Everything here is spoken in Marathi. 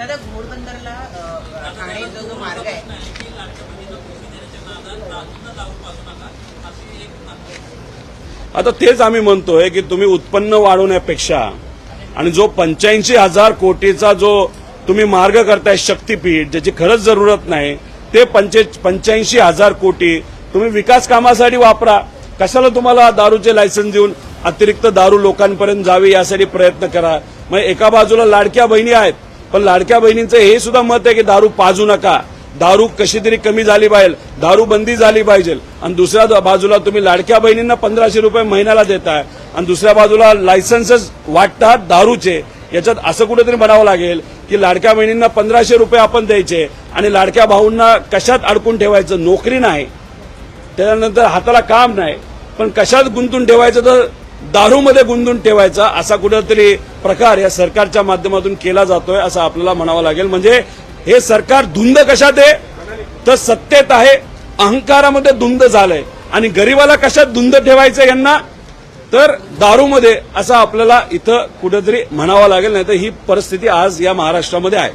दादा घोडबंदरला ठाणे जो जो मार्ग आहे आता तेच आम्ही म्हणतोय की तुम्ही उत्पन्न वाढवण्यापेक्षा आणि जो पंच्याऐंशी हजार कोटीचा जो तुम्ही मार्ग करताय शक्तीपीठ ज्याची खरंच जरूरत नाही ते पंचे पंच्याऐंशी हजार कोटी तुम्ही विकास कामासाठी वापरा. कशाला तुम्हाला दारूचे लायसन्स देऊन अतिरिक्त दारू लोकांपर्यंत जावी यासाठी प्रयत्न करा? मग एका बाजूला लाडक्या बहिणी आहेत पण लाडक्या बहिणींचं हे सुद्धा मत आहे की दारू पाजू नका. दारू कशी तरी कमी झाली पाहिजे. दारू बंदी झाली पाहिजे. आणि दुसऱ्या बाजूला तुम्ही लाडक्या बहिणींना पंधराशे रुपये महिन्याला देताय. आणि दुसऱ्या बाजूला लायसन्सच वाटतात दारूचे. याच्यात असं कुठेतरी म्हणावं लागेल की लाडक्या बहिणींना पंधराशे रुपये आपण द्यायचे आणि लाडक्या भाऊंना कशात अडकून ठेवायचं? नोकरी नाही. त्याच्यानंतर हाताला काम नाही. पण कशात गुंतून ठेवायचं तर दारूमध्ये गुंतून ठेवायचा असा कुठेतरी प्रकार या सरकारच्या माध्यमातून केला जातोय असं आपल्याला म्हणावं लागेल. म्हणजे हे सरकार धुंद कशात आहे? तर सत्तेत आहे अहंकारामध्ये धुंद झालंय. आणि गरीबाला कशात धुंद ठेवायचं यांना? तर दारूमध्ये असं आपल्याला इथं कुठेतरी म्हणावं लागेल नाही तर ही परिस्थिती आज या महाराष्ट्रामध्ये आहे.